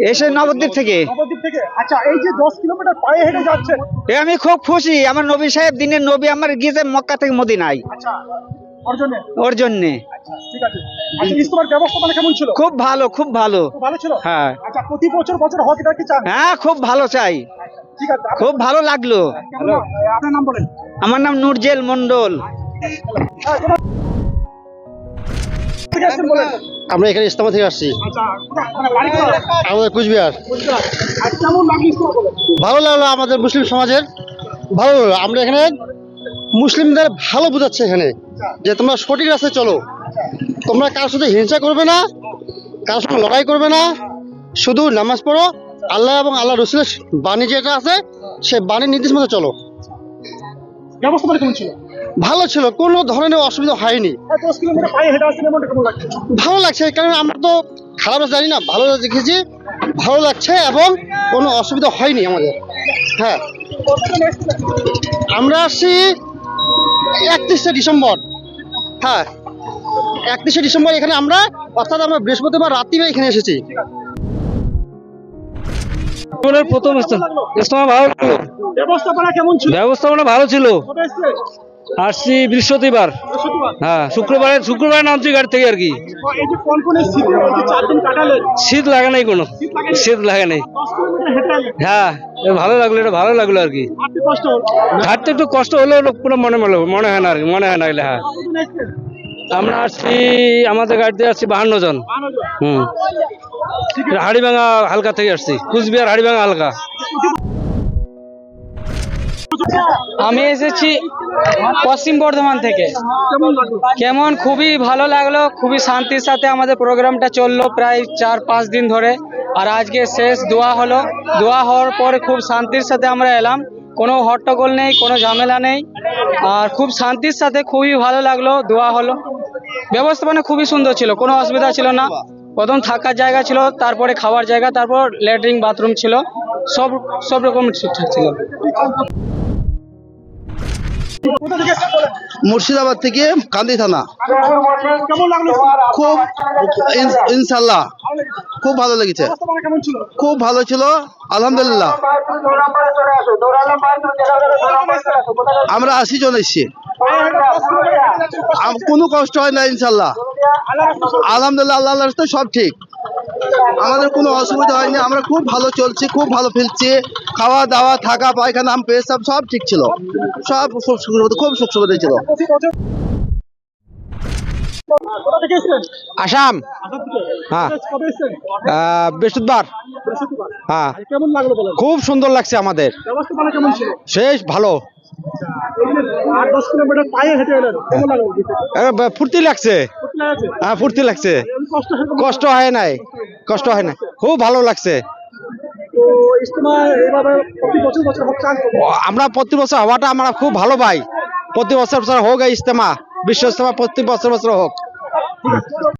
এসে নবদ্বীপ থেকে। নবদ্বীপ থেকে? আচ্ছা এই যে দশ কিলোমিটার পায়ে হেঁটে যাচ্ছেন এ আমি খুব খুশি। আমার নবী সাহেব দিনের নবী আমার গিয়েছে মক্কা থেকে মদিনায়। আচ্ছা ওর জন্য। আচ্ছা আচ্ছা খুব ভালো খুব ভালো। খুব ভালো ছিল? হ্যাঁ। প্রতি বছর বছর হ্যাঁ খুব ভালো চাই। খুব ভালো লাগল। বলেন। আমার নাম নুরজেল মন্ডল আমরা এখানে ইস্তামা থেকে আসছি। আচ্ছা? আমাদের কুচবিহার। ভালো লাগল আমাদের মুসলিম সমাজের। ভালো লাগল। আমরা এখানে মুসলিমদের ভালো বোঝাচ্ছে এখানে। যে তোমরা সঠিক রাস্তায় চলো। তোমরা কার সাথে হিংসা করবে না কার সঙ্গে লড়াই করবে না। শুধু নামাজ পড়ো। আল্লাহ এবং আল্লাহ রসুলের বাণী যেটা আছে সে বাণীর নির্দেশ মতো চলো। ব্যবস্থাপনা কেমন ছিল ভালো ছিল কোনো ধরনের অসুবিধা হয়নি। কেমন লাগছে? ভালো লাগছে কারণ আমরা তো খারাপ জানি না ভালো দেখেছি ভালো লাগছে এবং কোনো অসুবিধা হয়নি আমাদের। হ্যাঁ। আমরা আসছি একত্রিশে ডিসেম্বর। হ্যাঁ। একত্রিশে ডিসেম্বর এখানে আমরা অর্থাৎ আমরা বৃহস্পতিবার রাত্রিরে এখানে এসেছি। জীবনের প্রথম ভালো। ছিল ব্যবস্থাপনা কেমন ছিল? ব্যবস্থাপনা ভালো ছিল। আসছি বৃহস্পতিবার। হ্যাঁ শুক্রবারে শুক্রবারে নামছি গাড়ি থেকে আর কি। শীত লাগে নাই কোনো। শীত লাগে নাই? হ্যাঁ ভালো লাগল এটা ভালো লাগল আর কি। হাঁটতে একটু কষ্ট হলেও কোনো মনে মনে মনে হয় না আর কি মনে হয় না হ্যাঁ। আমরা আসছি, আমাদের গাড়িতে আসছি বাহান্ন জন। হুম। হাড়িভাঙা হালকা থেকে আসছি, কুচবিহার হাড়িভাঙা হালকা। আমি এসেছি পশ্চিম বর্ধমান থেকে। কেমন? খুবই ভালো লাগল, খুবই শান্তির সাথে আমাদের প্রোগ্রামটা চলল প্রায় চার, পাঁচ দিন ধরে। আর আজকে শেষ দোয়া হলো। দোয়া হওয়ার পরে খুব শান্তির সাথে আমরা এলাম। কোনো হট্টগোল নেই, কোনো ঝামেলা নেই। আর খুব শান্তির সাথে খুবই ভালো লাগল, দোয়া হলো। ব্যবস্থাপনা খুবই সুন্দর ছিল কোনো অসুবিধা ছিল না। প্রথম থাকার জায়গা ছিল তারপরে খাওয়ার জায়গা তারপর ল্যাট্রিন বাথরুম ছিল সব সব রকম ঠিকঠাক ছিল। মুর্শিদাবাদ থেকে কান্দি থানা। খুব ইনশাল্লাহ খুব ভালো লেগেছে। ব্যবস্থাপনা কেমন ছিল? খুব ভালো ছিল আলহামদুলিল্লাহ। আমরা আশি জন এসছি পায়ে হেঁটে দশ কিলোমিটার হেঁটে যাচ্ছেন, কষ্ট আম- কোনো কষ্ট হয় না ইনশাল্লাহ। আলহামদুলিল্লাহ আল্লাহ আল্লাহ রাস্তায় সব ঠিক। আমাদের কোনো অসুবিধা হয়নি আমরা খুব ভালো চলছি খুব ভালো ফেলছি খাওয়া দাওয়া থাকা পায়খানা আম পেশাব সব সব ঠিক ছিল। সব খুব সুখ- খুব সুখ সুবিধা ছিল। আসাম? হ্যাঁ। বৃহস্পতিবার। বৃহস্পতিবার। হ্যাঁ। খুব সুন্দর লাগছে আমাদের। ব্যবস্থাপনা কেমন ছিল? শেষ ভালো। ফুর্তি লাগছে? হ্যাঁ ফুর্তি লাগছে। কষ্ট হয় নাই। কষ্ট হয় না খুব ভালো লাগছে। ইজতেমা আমরা প্রতি বছর হওয়াটা আমরা খুব ভালো পাই। প্রতি বছর বছর হোক এই ইস্তেমা বিশ্ব ইস্তেমা প্রতি বছর বছর হোক।